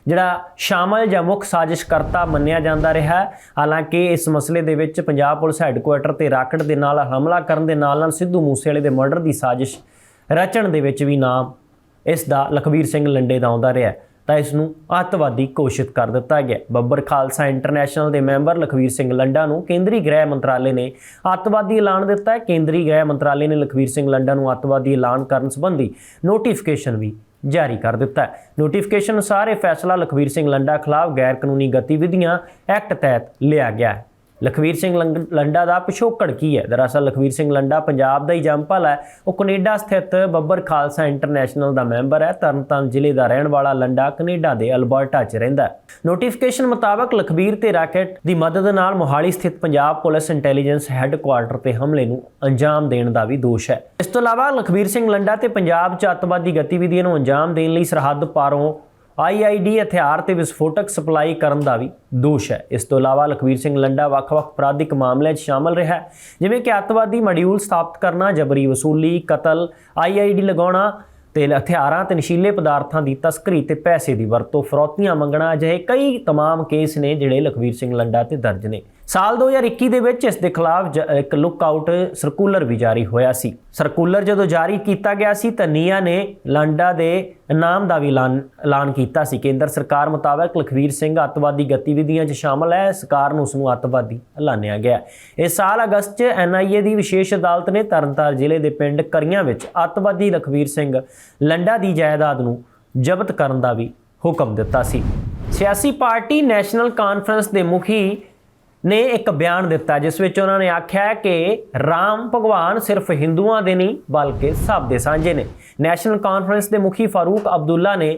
ਜਿਹੜਾ ਸ਼ਾਮਲ ਜਾਂ ਮੁੱਖ ਸਾਜ਼ਿਸ਼ਕਰਤਾ ਮੰਨਿਆ ਜਾਂਦਾ ਰਿਹਾ ਹਾਲਾਂਕਿ ਇਸ ਮਸਲੇ ਦੇ ਵਿੱਚ ਪੰਜਾਬ ਪੁਲਿਸ ਹੈੱਡਕੁਆਰਟਰ ਤੇ ਰਾਕਟ ਦੇ ਨਾਲ ਹਮਲਾ ਕਰਨ ਦੇ ਨਾਲ ਨਾਲ ਸਿੱਧੂ ਮੂਸੇਵਾਲੇ ਦੇ ਮਰਡਰ ਦੀ ਸਾਜ਼ਿਸ਼ ਰਚਣ ਦੇ ਵਿੱਚ ਵੀ ਨਾਮ ਇਸ ਦਾ ਲਖਵੀਰ ਸਿੰਘ ਲੰਡੇ ਦਾ ਆਉਂਦਾ ਰਿਹਾ ਤਾਂ ਇਸ ਨੂੰ ਅੱਤਵਾਦੀ ਘੋਸ਼ਿਤ ਕਰ ਦਿੱਤਾ ਗਿਆ। ਬੱਬਰ ਖਾਲਸਾ ਇੰਟਰਨੈਸ਼ਨਲ ਦੇ ਮੈਂਬਰ ਲਖਵੀਰ ਸਿੰਘ ਲੰਡਾ ਨੂੰ ਕੇਂਦਰੀ ਗ੍ਰਹਿ ਮੰਤਰਾਲੇ ਨੇ ਅੱਤਵਾਦੀ ਐਲਾਨ ਦਿੱਤਾ ਹੈ। ਕੇਂਦਰੀ ਗ੍ਰਹਿ ਮੰਤਰਾਲੇ ਨੇ ਲਖਵੀਰ ਸਿੰਘ ਲੰਡਾ ਨੂੰ ਅੱਤਵਾਦੀ ਐਲਾਨ ਕਰਨ ਸੰਬੰਧੀ ਨੋਟੀਫਿਕੇਸ਼ਨ ਵੀ ਜਾਰੀ ਕਰ ਦਿੱਤਾ ਹੈ। ਨੋਟੀਫਿਕੇਸ਼ਨ ਅਨੁਸਾਰ ਇਹ ਫੈਸਲਾ ਲਖਵੀਰ ਸਿੰਘ ਲੰਡਾ ਖਿਲਾਫ ਗੈਰ ਕਾਨੂੰਨੀ ਗਤੀਵਿਧੀਆਂ ਐਕਟ ਤਹਿਤ ਲਿਆ ਗਿਆ ਹੈ। ਲਖਵੀਰ ਸਿੰਘ ਲੰਗ- ਲੰਡਾ ਦਾ ਪਿਛੋਕੜ ਕੀ ਹੈ। ਦਰਅਸਲ ਲਖਵੀਰ ਸਿੰਘ ਲੰਡਾ ਪੰਜਾਬ ਦਾ ਹੀ ਜੰਮਪਲ ਹੈ। ਉਹ ਕੈਨੇਡਾ ਸਥਿਤ ਬੱਬਰ ਖਾਲਸਾ ਇੰਟਰਨੈਸ਼ਨਲ ਦਾ ਮੈਂਬਰ ਹੈ। ਤਰਨਤਾਰਨ ਜ਼ਿਲ੍ਹੇ ਦਾ ਰਹਿਣ ਵਾਲਾ ਲੰਡਾ ਕੈਨੇਡਾ ਦੇ ਅਲਬਰਟਾ 'ਚ ਰਹਿੰਦਾ ਨੋਟੀਫਿਕੇਸ਼ਨ ਮੁਤਾਬਕ ਲਖਵੀਰ ਤੇ ਰਾਕੇਟ ਦੀ ਮਦਦ ਨਾਲ ਮੋਹਾਲੀ ਸਥਿਤ ਪੰਜਾਬ ਪੁਲਿਸ ਇੰਟੈਲੀਜੈਂਸ ਹੈੱਡਕੁਆਰਟਰ ਤੇ ਹਮਲੇ ਨੂੰ ਅੰਜਾਮ ਦੇਣ ਦਾ ਵੀ ਦੋਸ਼ ਹੈ। ਇਸ ਤੋਂ ਇਲਾਵਾ ਲਖਵੀਰ ਸਿੰਘ ਲੰਡਾ ਤੇ ਪੰਜਾਬ 'ਚ ਅੱਤਵਾਦੀ ਗਤੀਵਿਧੀਆਂ ਨੂੰ ਅੰਜਾਮ ਦੇਣ ਲਈ ਸਰਹੱਦ ਪਾਰੋਂ ਆਈਆਈਡੀ ਹਥਿਆਰ ਤੇ ਵਿਸਫੋਟਕ ਸਪਲਾਈ ਕਰਨ ਦਾ ਵੀ ਦੋਸ਼ ਹੈ ਇਸ ਤੋਂ ਇਲਾਵਾ ਲਖਵੀਰ ਸਿੰਘ ਲੰਡਾ ਵੱਖ-ਵੱਖ ਅਪਰਾਧਿਕ ਮਾਮਲਿਆਂ 'ਚ ਸ਼ਾਮਲ ਰਿਹਾ ਹੈ ਜਿਵੇਂ ਕਿ ਅੱਤਵਾਦੀ ਮੋਡਿਊਲ ਸਥਾਪਿਤ ਕਰਨਾ ਜਬਰੀ ਵਸੂਲੀ ਕਤਲ ਆਈਆਈਡੀ ਲਗਾਉਣਾ ਤੇ ਹਥਿਆਰਾਂ ਤੇ ਨਸ਼ੀਲੇ ਪਦਾਰਥਾਂ ਦੀ ਤਸਕਰੀ ਤੇ ਪੈਸੇ ਦੀ ਵਰਤੋਂ ਫਰੌਤੀਆਂ ਮੰਗਣਾ ਅਜਿਹੇ ਕਈ तमाम ਕੇਸ ਨੇ ਜਿਹੜੇ ਲਖਵੀਰ ਸਿੰਘ ਲੰਡਾ ਤੇ ਦਰਜ ਨੇ ਸਾਲ 2021 ਦੇ ਵਿੱਚ ਇਸ ਦੇ ਖਿਲਾਫ ਜ- ਇੱਕ ਲੁੱਕ ਆਊਟ ਸਰਕੂਲਰ ਵੀ ਜਾਰੀ ਹੋਇਆ ਸੀ ਸਰਕੂਲਰ ਜਦੋਂ ਜਾਰੀ ਕੀਤਾ ਗਿਆ ਸੀ ਤਾਂ ਨੀਆ ਨੇ ਲੰਡਾ ਦੇ ਇਨਾਮ ਦਾ ਵੀ ਐਲਾਨ ਐਲਾਨ ਕੀਤਾ ਸੀ। ਕੇਂਦਰ ਸਰਕਾਰ ਮੁਤਾਬਕ ਲਖਵੀਰ ਸਿੰਘ ਅੱਤਵਾਦੀ ਗਤੀਵਿਧੀਆਂ 'ਚ ਸ਼ਾਮਲ ਹੈ। ਸਰਕਾਰ ਨੂੰ ਉਸ ਨੂੰ ਅੱਤਵਾਦੀ ਐਲਾਨਿਆ ਗਿਆ ਇਸ ਸਾਲ ਅਗਸਤ 'ਚ ਐਨਆਈਏ ਦੀ ਵਿਸ਼ੇਸ਼ ਅਦਾਲਤ ਨੇ ਤਰਨਤਾਰਨ ਜ਼ਿਲ੍ਹੇ ਦੇ ਪਿੰਡ ਕਰੀਆਂ ਵਿੱਚ ਅੱਤਵਾਦੀ ਲਖਵੀਰ ਸਿੰਘ ਲੰਡਾ ਦੀ ਜਾਇਦਾਦ ਨੂੰ ਜ਼ਬਤ ਕਰਨ ਦਾ ਵੀ ਹੁਕਮ ਦਿੱਤਾ ਸੀ। ਸਿਆਸੀ ਪਾਰਟੀ ਨੈਸ਼ਨਲ ਕਾਨਫਰੰਸ ਦੇ ਮੁਖੀ ਨੇ ਇੱਕ ਬਿਆਨ ਦਿੱਤਾ, ਜਿਸ ਵਿੱਚ ਉਹਨਾਂ ਨੇ ਆਖਿਆ ਕਿ ਰਾਮ ਭਗਵਾਨ ਸਿਰਫ ਹਿੰਦੂਆਂ ਦੇ ਨਹੀਂ, ਬਲਕਿ ਸਭ ਦੇ ਸਾਂਝੇ ਨੇ। ਨੈਸ਼ਨਲ ਕਾਨਫਰੰਸ ਦੇ ਮੁਖੀ ਫਾਰੂਕ ਅਬਦੁੱਲਾ ਨੇ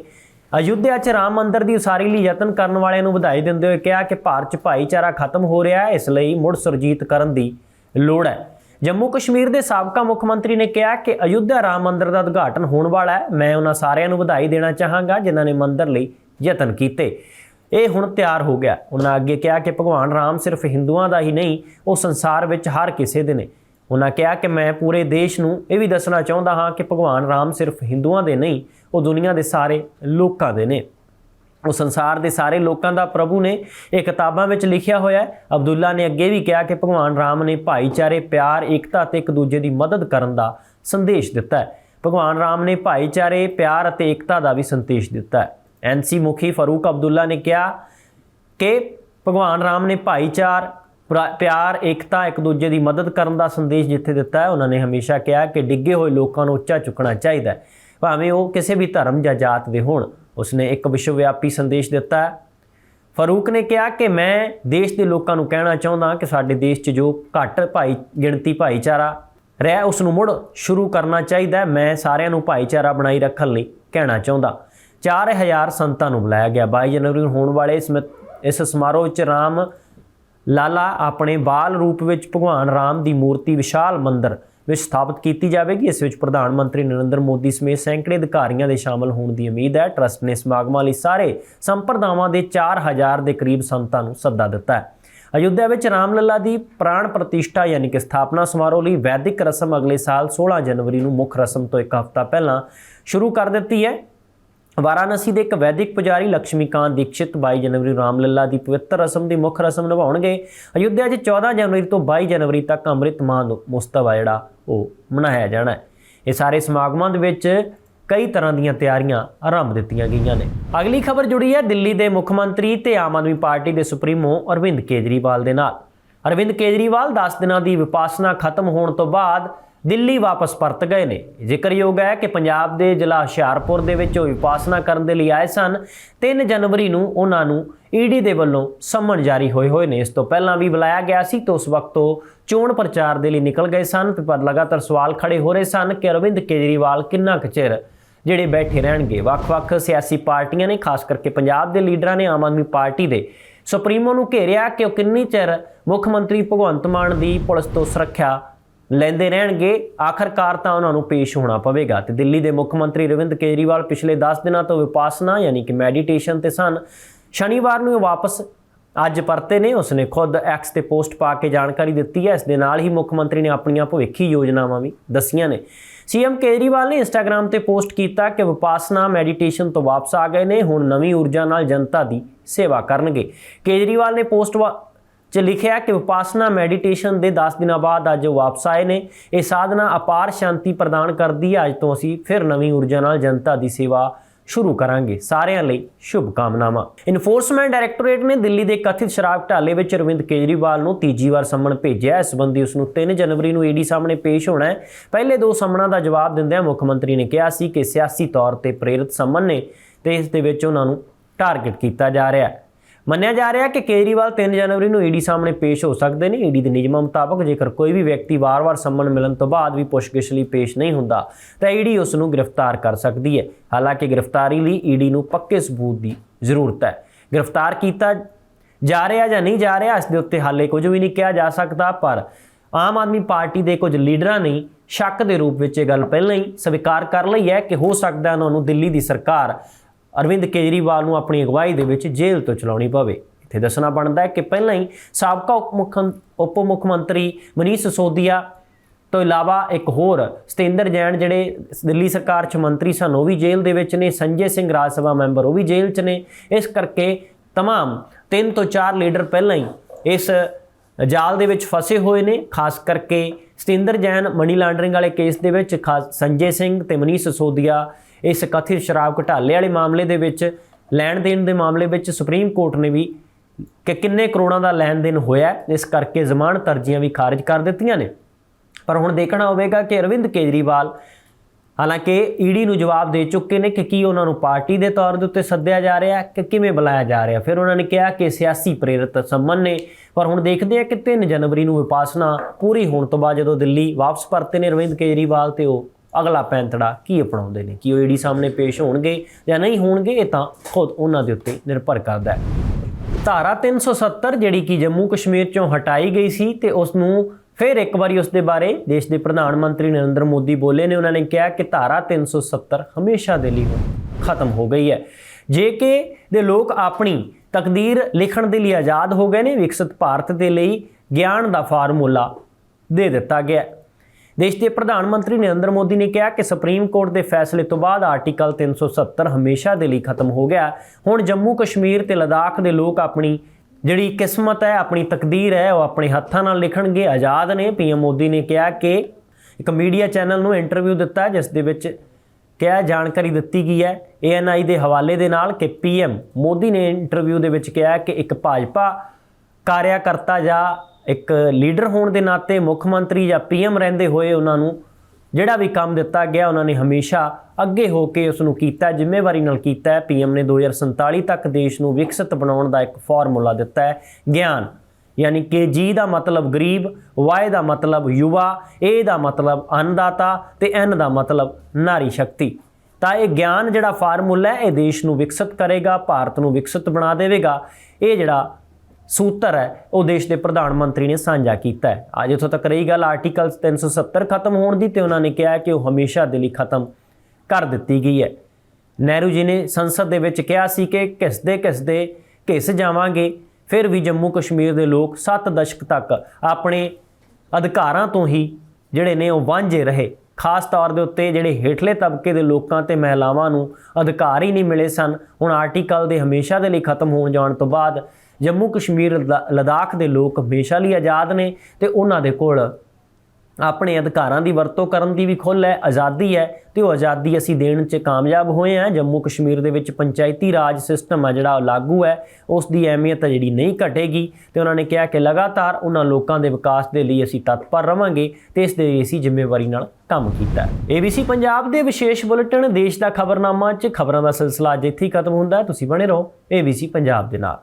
ਅਯੁੱਧਿਆ 'ਚ ਰਾਮ ਮੰਦਿਰ ਦੀ ਉਸਾਰੀ ਲਈ ਯਤਨ ਕਰਨ ਵਾਲਿਆਂ ਨੂੰ ਵਧਾਈ ਦਿੰਦੇ ਹੋਏ ਕਿਹਾ ਕਿ ਭਾਰਤ 'ਚ ਭਾਈਚਾਰਾ ਖਤਮ ਹੋ ਰਿਹਾ ਹੈ, ਇਸ ਲਈ ਮੁੜ ਸੁਰਜੀਤ ਕਰਨ ਦੀ ਲੋੜ ਹੈ। ਜੰਮੂ ਕਸ਼ਮੀਰ ਦੇ ਸਾਬਕਾ ਮੁੱਖ ਮੰਤਰੀ ਨੇ ਕਿਹਾ ਕਿ ਅਯੁੱਧਿਆ ਰਾਮ ਮੰਦਿਰ ਦਾ ਉਦਘਾਟਨ ਹੋਣ ਵਾਲਾ ਹੈ। ਮੈਂ ਉਹਨਾਂ ਸਾਰਿਆਂ ਨੂੰ ਵਧਾਈ ਦੇਣਾ ਚਾਹਾਂਗਾ, ਜਿਨ੍ਹਾਂ ਨੇ ਮੰਦਿਰ ਲਈ ਯਤਨ ਕੀਤੇ। ਇਹ ਹੁਣ ਤਿਆਰ ਹੋ ਗਿਆ। ਉਹਨਾਂ ਅੱਗੇ ਕਿਹਾ ਕਿ ਭਗਵਾਨ ਰਾਮ ਸਿਰਫ ਹਿੰਦੂਆਂ ਦਾ ਹੀ ਨਹੀਂ, ਉਹ ਸੰਸਾਰ ਵਿੱਚ ਹਰ ਕਿਸੇ ਦੇ ਨੇ। ਉਹਨਾਂ ਕਿਹਾ ਕਿ ਮੈਂ ਪੂਰੇ ਦੇਸ਼ ਨੂੰ ਇਹ ਵੀ ਦੱਸਣਾ ਚਾਹੁੰਦਾ ਹਾਂ ਕਿ ਭਗਵਾਨ ਰਾਮ ਸਿਰਫ ਹਿੰਦੂਆਂ ਦੇ ਨਹੀਂ, ਉਹ ਦੁਨੀਆ ਦੇ ਸਾਰੇ ਲੋਕਾਂ ਦੇ ਨੇ। ਉਹ ਸੰਸਾਰ ਦੇ ਸਾਰੇ ਲੋਕਾਂ ਦਾ ਪ੍ਰਭੂ ਨੇ। ਇਹ ਕਿਤਾਬਾਂ ਵਿੱਚ ਲਿਖਿਆ ਹੋਇਆ ਹੈ। ਅਬਦੁੱਲਾ ਨੇ ਅੱਗੇ ਵੀ ਕਿਹਾ ਕਿ ਭਗਵਾਨ ਰਾਮ ਨੇ ਭਾਈਚਾਰੇ, ਪਿਆਰ, ਏਕਤਾ ਤੇ ਇੱਕ ਦੂਜੇ ਦੀ ਮਦਦ ਕਰਨ ਦਾ ਸੰਦੇਸ਼ ਦਿੱਤਾ ਹੈ। ਭਗਵਾਨ ਰਾਮ ਨੇ ਭਾਈਚਾਰੇ, ਪਿਆਰ ਅਤੇ ਏਕਤਾ ਦਾ ਵੀ ਸੰਦੇਸ਼ ਦਿੱਤਾ ਹੈ। ਐਨਸੀ ਮੁਖੀ ਫਾਰੂਕ ਅਬਦੁੱਲਾ ਨੇ ਕਿਹਾ ਕਿ ਭਗਵਾਨ ਰਾਮ ਨੇ ਭਾਈਚਾਰ ਪ੍ਰਾ- ਪਿਆਰ, ਏਕਤਾ ਇੱਕ ਦੂਜੇ ਦੀ ਮਦਦ ਕਰਨ ਦਾ ਸੰਦੇਸ਼ ਜਿੱਥੇ ਦਿੱਤਾ ਹੈ, ਉਹਨਾਂ ਨੇ ਹਮੇਸ਼ਾ ਕਿਹਾ ਕਿ ਡਿੱਗੇ ਹੋਏ ਲੋਕਾਂ ਨੂੰ ਉੱਚਾ ਚੁੱਕਣਾ ਚਾਹੀਦਾ ਹੈ। ਭਾਵੇਂ ਉਹ ਕਿਸੇ ਵੀ ਧਰਮ ਜਾਂ ਜਾਤ ਦੇ ਹੋਣ, ਉਸਨੇ ਇੱਕ ਵਿਸ਼ਵਵਿਆਪੀ ਸੰਦੇਸ਼ ਦਿੱਤਾ ਹੈ। ਫਾਰੂਕ ਨੇ ਕਿਹਾ ਕਿ ਮੈਂ ਦੇਸ਼ ਦੇ ਲੋਕਾਂ ਨੂੰ ਕਹਿਣਾ ਚਾਹੁੰਦਾ ਕਿ ਸਾਡੇ ਦੇਸ਼ 'ਚ ਜੋ ਘੱਟ ਭਾਈ, ਗਿਣਤੀ ਭਾਈਚਾਰਾ ਰਹਿ ਉਸ ਨੂੰ ਮੁੜ ਸ਼ੁਰੂ ਕਰਨਾ ਚਾਹੀਦਾ ਮੈਂ ਸਾਰਿਆਂ ਨੂੰ ਭਾਈਚਾਰਾ ਬਣਾਈ ਰੱਖਣ ਲਈ ਕਹਿਣਾ ਚਾਹੁੰਦਾ। 4000 ਸੰਤਾਂ ਨੂੰ ਬੁਲਾਇਆ ਗਿਆ। 22 ਜਨਵਰੀ ਨੂੰ ਹੋਣ ਵਾਲੇ ਇਸ ਇਸ ਸਮਾਰੋਹ ਵਿੱਚ ਰਾਮ ਲਾਲਾ ਆਪਣੇ ਬਾਲ ਰੂਪ ਵਿੱਚ ਭਗਵਾਨ ਰਾਮ ਦੀ ਮੂਰਤੀ ਵਿਸ਼ਾਲ ਮੰਦਰ ਵਿੱਚ ਸਥਾਪਿਤ ਕੀਤੀ ਜਾਵੇਗੀ। ਇਸ ਵਿੱਚ ਪ੍ਰਧਾਨ ਮੰਤਰੀ ਨਰਿੰਦਰ ਮੋਦੀ ਸਮੇਤ ਸੈਂਕੜੇ ਅਧਿਕਾਰੀਆਂ ਦੇ ਸ਼ਾਮਲ ਹੋਣ ਦੀ ਉਮੀਦ ਹੈ। ਟਰਸਟ ਨੇ ਸਮਾਗਮਾਂ ਲਈ ਸਾਰੇ ਸੰਪਰਦਾਵਾਂ ਦੇ 4000 ਦੇ ਕਰੀਬ ਸੰਤਾਂ ਨੂੰ ਸੱਦਾ ਦਿੱਤਾ ਹੈ। ਅਯੁੱਧਿਆ ਵਿੱਚ ਰਾਮਲਲਾ ਦੀ ਪ੍ਰਾਣ ਪ੍ਰਤਿਸ਼ਠਾ ਯਾਨੀ ਕਿ ਸਥਾਪਨਾ ਸਮਾਰੋਹ ਲਈ ਵੈਦਿਕ ਰਸਮ ਅਗਲੇ ਸਾਲ 16 ਜਨਵਰੀ ਨੂੰ ਮੁੱਖ ਰਸਮ ਤੋਂ ਇੱਕ ਹਫ਼ਤਾ ਪਹਿਲਾਂ ਸ਼ੁਰੂ ਕਰ ਦਿੱਤੀ ਹੈ। ਵਾਰਾਣਸੀ ਦੇ ਇੱਕ ਵੈਦਿਕ ਪੁਜਾਰੀ ਲక్ష్ਮੀਕਾਂਤ ਦੀਕਸ਼ਿਤ 22 ਜਨਵਰੀ ਨੂੰ ਰਾਮਲਲਾ ਦੀ ਪਵਿੱਤਰ ਰਸਮ ਦੀ ਮੁੱਖ ਰਸਮ ਨਿਭਾਉਣਗੇ। ਅਯੁੱਧਿਆ 'ਚ 14 ਜਨਵਰੀ ਤੋਂ 22 ਜਨਵਰੀ ਤੱਕ ਅੰਮ੍ਰਿਤ ਮਾਨ ਮੁਸਤਵ ਆ ਜਿਹੜਾ ਉਹ ਮਨਾਇਆ ਜਾਣਾ ਹੈ। ਇਹ ਸਾਰੇ ਸਮਾਗਮਾਂ ਦੇ ਵਿੱਚ ਕਈ ਤਰ੍ਹਾਂ ਦੀਆਂ ਤਿਆਰੀਆਂ ਆਰੰਭ ਦਿੱਤੀਆਂ ਗਈਆਂ ਨੇ। ਅਗਲੀ ਖਬਰ ਜੁੜੀ ਹੈ ਦਿੱਲੀ ਦੇ ਮੁੱਖ ਮੰਤਰੀ ਤੇ ਆਮ ਆਦਮੀ ਪਾਰਟੀ ਦੇ ਸੁਪਰੀਮੋ ਅਰਵਿੰਦ ਕੇਜਰੀਵਾਲ ਦੇ ਨਾਲ। ਅਰਵਿੰਦ ਕੇਜਰੀਵਾਲ 10 ਦਿਨਾਂ ਦੀ ਵਿਪਾਸਨਾ ਖਤਮ ਹੋਣ ਤੋਂ ਬਾਅਦ ਦਿੱਲੀ ਵਾਪਸ ਪਰਤ ਗਏ ਨੇ। ਜ਼ਿਕਰਯੋਗ ਹੈ ਕਿ ਪੰਜਾਬ ਦੇ ਜ਼ਿਲ੍ਹਾ ਹੁਸ਼ਿਆਰਪੁਰ ਦੇ ਵਿੱਚ ਉਹ ਵਿਪਾਸਨਾ ਕਰਨ ਦੇ ਲਈ ਆਏ ਸਨ। 3 ਜਨਵਰੀ ਨੂੰ ਉਹਨਾਂ ਨੂੰ ਈਡੀ ਦੇ ਵੱਲੋਂ ਸੰਮਨ ਜਾਰੀ ਹੋਏ ਹੋਏ ਨੇ। ਇਸ ਤੋਂ ਪਹਿਲਾਂ ਵੀ ਬੁਲਾਇਆ ਗਿਆ ਸੀ ਤਾਂ ਉਸ ਵਕਤ ਉਹ ਚੋਣ ਪ੍ਰਚਾਰ ਦੇ ਲਈ ਨਿਕਲ ਗਏ ਸਨ ਤੇ ਪਰ ਲਗਾਤਾਰ ਸਵਾਲ ਖੜੇ ਹੋ ਰਹੇ ਸਨ ਕਿ ਅਰਵਿੰਦ ਕੇਜਰੀਵਾਲ ਕਿੰਨਾ ਕੁ ਚਿਰ ਜਿਹੜੇ ਬੈਠੇ ਰਹਿਣਗੇ। ਵੱਖ-ਵੱਖ ਸਿਆਸੀ ਪਾਰਟੀਆਂ ਨੇ, ਖਾਸ ਕਰਕੇ ਪੰਜਾਬ ਦੇ ਲੀਡਰਾਂ ਨੇ, ਆਮ ਆਦਮੀ ਪਾਰਟੀ ਦੇ ਸੁਪਰੀਮੋ ਨੂੰ ਘੇਰਿਆ ਕਿ ਉਹ ਕਿੰਨੀ ਚਿਰ ਮੁੱਖ ਮੰਤਰੀ ਭਗਵੰਤ ਮਾਨ ਦੀ ਪੁਲਿਸ ਤੋਂ ਸੁਰੱਖਿਆ ਲੈਂਦੇ ਰਹਿਣਗੇ। ਆਖਰਕਾਰ ਤਾਂ ਉਹਨਾਂ ਨੂੰ ਪੇਸ਼ ਹੋਣਾ ਪਵੇਗਾ ਤੇ ਦਿੱਲੀ ਦੇ ਮੁੱਖ ਮੰਤਰੀ ਰਵਿੰਦ ਕੇਜਰੀਵਾਲ ਪਿਛਲੇ 10 ਦਿਨਾਂ ਤੋਂ ਵਿਪਾਸਨਾ ਯਾਨੀ ਕਿ ਮੈਡੀਟੇਸ਼ਨ ਤੇ ਸਨ। ਸ਼ਨੀਵਾਰ ਨੂੰ ਵਾਪਸ ਅੱਜ ਪਰਤੇ ਨੇ। ਉਸਨੇ ਖੁਦ ਐਕਸ ਤੇ ਪੋਸਟ ਪਾ ਕੇ ਜਾਣਕਾਰੀ ਦਿੱਤੀ ਹੈ। ਇਸ ਦੇ ਨਾਲ ਹੀ ਮੁੱਖ ਮੰਤਰੀ ਨੇ ਆਪਣੀਆਂ ਭਵਿੱਖੀ ਯੋਜਨਾਵਾਂ ਵੀ ਦੱਸੀਆਂ ਨੇ। ਸੀਐਮ ਕੇਜਰੀਵਾਲ ਨੇ ਇੰਸਟਾਗ੍ਰam ਤੇ ਪੋਸਟ ਕੀਤਾ ਕਿ ਵਿਪਾਸਨਾ ਮੈਡੀਟੇਸ਼ਨ ਤੋਂ ਵਾਪਸ ਆ ਗਏ ਨੇ। ਹੁਣ ਨਵੀਂ ਊਰਜਾ ਨਾਲ ਜਨਤਾ ਦੀ ਸੇਵਾ ਕਰਨਗੇ। ਕੇਜਰੀਵਾਲ ਨੇ ਪੋਸਟ ਵਾ- ਚ ਲਿਖਿਆ ਕਿ ਵਿਪਾਸਨਾ ਮੈਡੀਟੇਸ਼ਨ ਦੇ 10 ਦਿਨਾਂ ਬਾਅਦ ਅੱਜ ਉਹ ਵਾਪਸ ਆਏ ਨੇ। ਇਹ ਸਾਧਨਾ ਅਪਾਰ ਸ਼ਾਂਤੀ ਪ੍ਰਦਾਨ ਕਰਦੀ ਹੈ। ਅੱਜ ਤੋਂ ਅਸੀਂ ਫਿਰ ਨਵੀਂ ਊਰਜਾ ਨਾਲ ਜਨਤਾ ਦੀ ਸੇਵਾ ਸ਼ੁਰੂ ਕਰਾਂਗੇ। ਸਾਰਿਆਂ ਲਈ ਸ਼ੁਭ ਕਾਮਨਾਵਾਂ ਇਨਫੋਰਸਮੈਂਟ ਡਾਇਰੈਕਟੋਰੇਟ ਨੇ ਦਿੱਲੀ ਦੇ ਕਥਿਤ ਸ਼ਰਾਬ ਘੁਟਾਲੇ ਵਿੱਚ ਅਰਵਿੰਦ ਕੇਜਰੀਵਾਲ ਨੂੰ ਤੀਜੀ ਵਾਰ ਸੰਮਣ ਭੇਜਿਆ। ਇਸ ਸੰਬੰਧੀ ਉਸ ਨੂੰ 3 ਜਨਵਰੀ ਨੂੰ ਈਡੀ ਸਾਹਮਣੇ ਪੇਸ਼ ਹੋਣਾ ਹੈ। ਪਹਿਲੇ ਦੋ ਸੰਮਣਾਂ ਦਾ ਜਵਾਬ ਦਿੰਦਿਆਂ ਮੁੱਖ ਮੰਤਰੀ ਨੇ ਕਿਹਾ ਸੀ ਕਿ ਸਿਆਸੀ ਤੌਰ ਤੇ ਪ੍ਰੇਰਿਤ ਸੰਮਨ ਨੇ ਤੇ ਇਸ ਦੇ ਵਿੱਚ ਉਹਨਾਂ ਨੂੰ ਟਾਰਗੇਟ ਕੀਤਾ ਜਾ ਰਿਹਾ ਹੈ। ਮੰਨਿਆ ਜਾ ਰਿਹਾ ਕਿ ਕੇਜਰੀਵਾਲ 3 ਜਨਵਰੀ ਨੂੰ ਈਡੀ ਸਾਹਮਣੇ ਪੇਸ਼ ਹੋ ਸਕਦੇ ਨੇ। ਈਡੀ ਦੇ ਨਿਯਮਾਂ ਮੁਤਾਬਕ ਜੇਕਰ ਕੋਈ ਵੀ ਵਿਅਕਤੀ ਵਾਰ-ਵਾਰ ਸੰਮਨ ਮਿਲਣ ਤੋਂ ਬਾਅਦ ਵੀ ਪੁੱਛਗਿੱਛ ਲਈ ਪੇਸ਼ ਨਹੀਂ ਹੁੰਦਾ, ਤਾਂ ਈਡੀ ਉਸ ਨੂੰ ਗ੍ਰਿਫਤਾਰ ਕਰ ਸਕਦੀ ਹੈ। ਹਾਲਾਂਕਿ ਗ੍ਰਿਫਤਾਰੀ ਲਈ ਈਡੀ ਨੂੰ ਪੱਕੇ ਸਬੂਤ ਦੀ ਜ਼ਰੂਰਤ ਹੈ। ਗ੍ਰਿਫਤਾਰ ਕੀਤਾ ਜਾ ਰਿਹਾ ਜਾਂ ਨਹੀਂ ਜਾ ਰਿਹਾ, ਇਸ ਦੇ ਉੱਤੇ ਹਾਲੇ ਕੁਝ ਵੀ ਨਹੀਂ ਕਿਹਾ ਜਾ ਸਕਦਾ, ਪਰ ਆਮ ਆਦਮੀ ਪਾਰਟੀ ਦੇ ਕੁਝ ਲੀਡਰਾਂ ਨੇ ਸ਼ੱਕ ਦੇ ਰੂਪ ਵਿੱਚ ਇਹ ਗੱਲ ਪਹਿਲਾਂ ਹੀ ਸਵੀਕਾਰ ਕਰ ਲਈ ਹੈ ਕਿ ਹੋ ਸਕਦਾ ਉਹਨਾਂ ਨੂੰ ਦਿੱਲੀ ਦੀ ਸਰਕਾਰ ਅਰਵਿੰਦ ਕੇਜਰੀਵਾਲ ਨੂੰ ਆਪਣੀ ਅਗਵਾਈ ਦੇ ਵਿੱਚ ਜੇਲ੍ਹ ਤੋਂ ਚਲਾਉਣੀ ਪਵੇ ਇੱਥੇ ਦੱਸਣਾ ਬਣਦਾ ਹੈ ਕਿ ਪਹਿਲਾਂ ਹੀ ਸਾਬਕਾ ਉਪ ਮੁੱਖ ਉਪ ਮੁੱਖ ਮੰਤਰੀ ਮਨੀਸ਼ ਸਿਸੋਦੀਆ ਤੋਂ ਇਲਾਵਾ ਇੱਕ ਹੋਰ ਸਤਿੰਦਰ ਜੈਨ ਜਿਹੜੇ ਦਿੱਲੀ ਸਰਕਾਰ 'ਚ ਮੰਤਰੀ ਸਨ ਉਹ ਵੀ ਜੇਲ੍ਹ ਦੇ ਵਿੱਚ ਨੇ ਸੰਜੇ ਸਿੰਘ ਰਾਜ ਸਭਾ ਮੈਂਬਰ ਉਹ ਵੀ ਜੇਲ੍ਹ 'ਚ ਨੇ ਇਸ ਕਰਕੇ तमाम ਤਿੰਨ ਤੋਂ ਚਾਰ ਲੀਡਰ ਪਹਿਲਾਂ ਹੀ ਇਸ ਜਾਲ ਦੇ ਵਿੱਚ ਫਸੇ ਹੋਏ ਨੇ ਖਾਸ ਕਰਕੇ ਸਤਿੰਦਰ ਜੈਨ ਮਨੀ ਲਾਂਡਰਿੰਗ ਵਾਲੇ ਕੇਸ ਦੇ ਵਿੱਚ ਖਾਸ ਸੰਜੇ ਸਿੰਘ ਤੇ ਮਨੀਸ਼ ਸਿਸੋਦੀਆ ਇਸ ਕਥਿਤ ਸ਼ਰਾਬ ਘੁਟਾਲੇ ਵਾਲੇ ਮਾਮਲੇ ਦੇ ਵਿੱਚ, ਲੈਣ ਦੇਣ ਦੇ ਮਾਮਲੇ ਵਿੱਚ ਸੁਪਰੀਮ ਕੋਰਟ ਨੇ ਵੀ ਕਿ ਕਿੰਨੇ ਕਰੋੜਾਂ ਦਾ ਲੈਣ ਦੇਣ ਹੋਇਆ ਇਸ ਕਰਕੇ ਜ਼ਮਾਨਤ ਅਰਜ਼ੀਆਂ ਵੀ ਖਾਰਜ ਕਰ ਦਿੱਤੀਆਂ ਨੇ। ਪਰ ਹੁਣ ਦੇਖਣਾ ਹੋਵੇਗਾ ਕਿ ਅਰਵਿੰਦ ਕੇਜਰੀਵਾਲ ਹਾਲਾਂਕਿ ਈਡੀ ਨੂੰ ਜਵਾਬ ਦੇ ਚੁੱਕੇ ਨੇ ਕਿ ਕੀ ਉਹਨਾਂ ਨੂੰ ਪਾਰਟੀ ਦੇ ਤੌਰ ਦੇ ਉੱਤੇ ਸੱਦਿਆ ਜਾ ਰਿਹਾ ਕਿ ਕਿਵੇਂ ਬੁਲਾਇਆ ਜਾ ਰਿਹਾ ਫਿਰ ਉਹਨਾਂ ਨੇ ਕਿਹਾ ਕਿ ਸਿਆਸੀ ਪ੍ਰੇਰਿਤ ਸੰਮਨ ਨੇ, ਪਰ ਹੁਣ ਦੇਖਦੇ ਆ ਕਿ 3 ਜਨਵਰੀ ਨੂੰ ਵਿਪਾਸਨਾ ਪੂਰੀ ਹੋਣ ਤੋਂ ਬਾਅਦ ਜਦੋਂ ਦਿੱਲੀ ਵਾਪਸ ਪਰਤੇ ਨੇ ਅਰਵਿੰਦ ਕੇਜਰੀਵਾਲ ਤੇ ਉਹ ਅਗਲਾ ਪੈਂਤੜਾ ਕੀ ਅਪਣਾਉਂਦੇ ਨੇ? ਕੀ ਉਹ ਈਡੀ ਸਾਹਮਣੇ ਪੇਸ਼ ਹੋਣਗੇ ਜਾਂ ਨਹੀਂ ਹੋਣਗੇ? ਇਹ ਤਾਂ ਖੁਦ ਉਹਨਾਂ ਦੇ ਉੱਤੇ ਨਿਰਭਰ ਕਰਦਾ ਹੈ। ਧਾਰਾ 370 ਜਿਹੜੀ ਕਿ ਜੰਮੂ ਕਸ਼ਮੀਰ ਚੋਂ ਹਟਾਈ ਗਈ ਸੀ ਤੇ ਉਸ ਨੂੰ ਫਿਰ ਇੱਕ ਵਾਰੀ ਉਸ ਦੇ ਬਾਰੇ ਦੇਸ਼ ਦੇ ਪ੍ਰਧਾਨ ਮੰਤਰੀ ਨਰਿੰਦਰ ਮੋਦੀ ਬੋਲੇ ਨੇ। ਉਹਨਾਂ ਨੇ ਕਿਹਾ ਕਿ ਧਾਰਾ 370 ਹਮੇਸ਼ਾ ਦੇ ਲਈ ਖਤਮ ਹੋ ਗਈ ਹੈ। ਜੇ ਕਿ ਦੇ ਲੋਕ ਆਪਣੀ ਤਕਦੀਰ ਲਿਖਣ ਦੇ ਲਈ ਆਜ਼ਾਦ ਹੋ ਗਏ ਨੇ, ਵਿਕਸਿਤ ਭਾਰਤ ਦੇ ਲਈ ਗਿਆਨ ਦਾ ਫਾਰਮੂਲਾ ਦੇ ਦਿੱਤਾ ਗਿਆ ਦੇਸ਼ ਦੇ ਪ੍ਰਧਾਨ ਮੰਤਰੀ ਨਰਿੰਦਰ ਮੋਦੀ ਨੇ ਕਿਹਾ ਕਿ ਸੁਪਰੀਮ ਕੋਰਟ ਦੇ ਫੈਸਲੇ ਤੋਂ ਬਾਅਦ ਆਰਟੀਕਲ 370 ਹਮੇਸ਼ਾ ਦੇ ਲਈ ਖਤਮ ਹੋ ਗਿਆ। ਹੁਣ ਜੰਮੂ ਕਸ਼ਮੀਰ ਤੇ ਲਦਾਖ ਦੇ ਲੋਕ ਆਪਣੀ ਜਿਹੜੀ ਕਿਸਮਤ ਹੈ, ਆਪਣੀ ਤਕਦੀਰ ਹੈ, ਉਹ ਆਪਣੇ ਹੱਥਾਂ ਨਾਲ ਲਿਖਣਗੇ। ਆਜ਼ਾਦ ਨੇ ਪੀਐਮ ਮੋਦੀ ਨੇ ਕਿਹਾ ਕਿ ਇੱਕ ਮੀਡੀਆ ਚੈਨਲ ਨੂੰ ਇੰਟਰਵਿਊ ਦਿੱਤਾ, ਜਿਸ ਦੇ ਵਿੱਚ ਕਿਹਾ, ਜਾਣਕਾਰੀ ਦਿੱਤੀ ਗਈ ਹੈ ਏਐਨਆਈ ਦੇ ਹਵਾਲੇ ਦੇ ਨਾਲ ਕਿ ਪੀਐਮ ਮੋਦੀ ਨੇ ਇੰਟਰਵਿਊ ਦੇ ਵਿੱਚ ਕਿਹਾ ਕਿ ਇੱਕ ਭਾਜਪਾ ਕਾਰਿਆਕਰਤਾ ਜਾਂ ਇੱਕ ਲੀਡਰ ਹੋਣ ਦੇ ਨਾਤੇ ਮੁੱਖ ਮੰਤਰੀ ਜਾਂ ਪੀਐਮ ਰਹਿੰਦੇ ਹੋਏ ਉਹਨਾਂ ਨੂੰ ਜਿਹੜਾ ਵੀ ਕੰਮ ਦਿੱਤਾ ਗਿਆ, ਉਹਨਾਂ ਨੇ ਹਮੇਸ਼ਾ ਅੱਗੇ ਹੋ ਕੇ ਉਸ ਨੂੰ ਕੀਤਾ, ਜ਼ਿੰਮੇਵਾਰੀ ਨਾਲ ਕੀਤਾ। ਹੈ ਪੀਐਮ ਨੇ 2047 ਤੱਕ ਦੇਸ਼ ਨੂੰ ਵਿਕਸਿਤ ਬਣਾਉਣ ਦਾ ਇੱਕ ਫਾਰਮੂਲਾ ਦਿੱਤਾ ਹੈ, ਗਿਆਨ। ਯਾਨੀ ਕਿ ਜੀ ਦਾ ਮਤਲਬ ਗਰੀਬ ਵਾਈ ਦਾ ਮਤਲਬ ਯੁਵਾ, ਏ ਦਾ ਮਤਲਬ ਅੰਨਦਾਤਾ ਤੇ ਐਨ ਦਾ ਮਤਲਬ ਨਾਰੀ ਸ਼ਕਤੀ। ਤਾਂ ਇਹ ਗਿਆਨ ਜਿਹੜਾ ਫਾਰਮੂਲਾ ਹੈ, ਇਹ ਦੇਸ਼ ਨੂੰ ਵਿਕਸਿਤ ਕਰੇਗਾ, ਭਾਰਤ ਨੂੰ ਵਿਕਸਿਤ ਬਣਾ ਦੇਵੇਗਾ। ਇਹ ਜਿਹੜਾ ਸੂਤਰ ਹੈ, ਉਹ ਦੇਸ਼ ਦੇ ਪ੍ਰਧਾਨ ਮੰਤਰੀ ਨੇ ਸਾਂਝਾ ਕੀਤਾ ਹੈ। ਅੱਜ ਇੱਥੋਂ ਤੱਕ ਰਹੀ ਗੱਲ ਆਰਟੀਕਲ 370 ਖਤਮ ਹੋਣ ਦੀ ਤੇ ਉਹਨਾਂ ਨੇ ਕਿਹਾ ਕਿ ਉਹ ਹਮੇਸ਼ਾ ਦੇ ਲਈ ਖਤਮ ਕਰ ਦਿੱਤੀ ਗਈ ਹੈ। ਨਹਿਰੂ ਜੀ ਨੇ ਸੰਸਦ ਦੇ ਵਿੱਚ ਕਿਹਾ ਸੀ ਕਿ ਘਿਸਦੇ ਘਿਸਦੇ ਘਿਸ ਜਾਵਾਂਗੇ, ਫਿਰ ਵੀ ਜੰਮੂ ਕਸ਼ਮੀਰ ਦੇ ਲੋਕ 7 ਦਸ਼ਕ ਤੱਕ ਆਪਣੇ ਅਧਿਕਾਰਾਂ ਤੋਂ ਹੀ ਜਿਹੜੇ ਨੇ ਉਹ ਵਾਂਝੇ ਰਹੇ। ਖਾਸ ਤੌਰ ਦੇ ਉੱਤੇ ਜਿਹੜੇ ਹੇਠਲੇ ਤਬਕੇ ਦੇ ਲੋਕਾਂ ਤੇ ਮਹਿਲਾਵਾਂ ਨੂੰ ਅਧਿਕਾਰ ਹੀ ਨਹੀਂ ਮਿਲੇ ਸਨ, ਹੁਣ ਆਰਟੀਕਲ ਦੇ ਹਮੇਸ਼ਾ ਦੇ ਲਈ ਖਤਮ ਹੋਣ ਜਾਣ ਤੋਂ ਬਾਅਦ ਜੰਮੂ ਕਸ਼ਮੀਰ ਲ- ਲਦਾਖ ਦੇ ਲੋਕ ਹਮੇਸ਼ਾ ਲਈ ਆਜ਼ਾਦ ਨੇ ਤੇ ਉਹਨਾਂ ਦੇ ਕੋਲ ਆਪਣੇ ਅਧਿਕਾਰਾਂ ਦੀ ਵਰਤੋਂ ਕਰਨ ਦੀ ਵੀ ਖੁੱਲ੍ਹ ਹੈ, ਆਜ਼ਾਦੀ ਹੈ ਤੇ ਉਹ ਆਜ਼ਾਦੀ ਅਸੀਂ ਦੇਣ 'ਚ ਕਾਮਯਾਬ ਹੋਏ ਹਾਂ। ਜੰਮੂ ਕਸ਼ਮੀਰ ਦੇ ਵਿੱਚ ਪੰਚਾਇਤੀ ਰਾਜ ਸਿਸਟਮ ਆ ਜਿਹੜਾ ਉਹ ਲਾਗੂ ਹੈ, ਉਸ ਦੀ ਅਹਿਮੀਅਤ ਜਿਹੜੀ ਨਹੀਂ ਘਟੇਗੀ ਤੇ ਉਹਨਾਂ ਨੇ ਕਿਹਾ ਕਿ ਲਗਾਤਾਰ ਉਹਨਾਂ ਲੋਕਾਂ ਦੇ ਵਿਕਾਸ ਦੇ ਲਈ ਅਸੀਂ ਤਤਪਰ ਰਵਾਂਗੇ ਤੇ ਇਸ ਦੇ ਲਈ ਅਸੀਂ ਜ਼ਿੰਮੇਵਾਰੀ ਨਾਲ ਕੰਮ ਕੀਤਾ ਹੈ। ABC ਪੰਜਾਬ ਦੇ ਵਿਸ਼ੇਸ਼ ਬੁਲੇਟਿਨ, ਦੇਸ਼ ਦਾ ਖਬਰਨਾਮਾ 'ਚ ਖਬਰਾਂ ਦਾ ਸਿਲਸਿਲਾ ਅੱਜ ਇੱਥੇ ਹੀ ਖਤਮ ਹੁੰਦਾ ਤੁਸੀਂ ਬਣੇ ਰਹੋ ABC ਪੰਜਾਬ ਦੇ ਨਾਲ।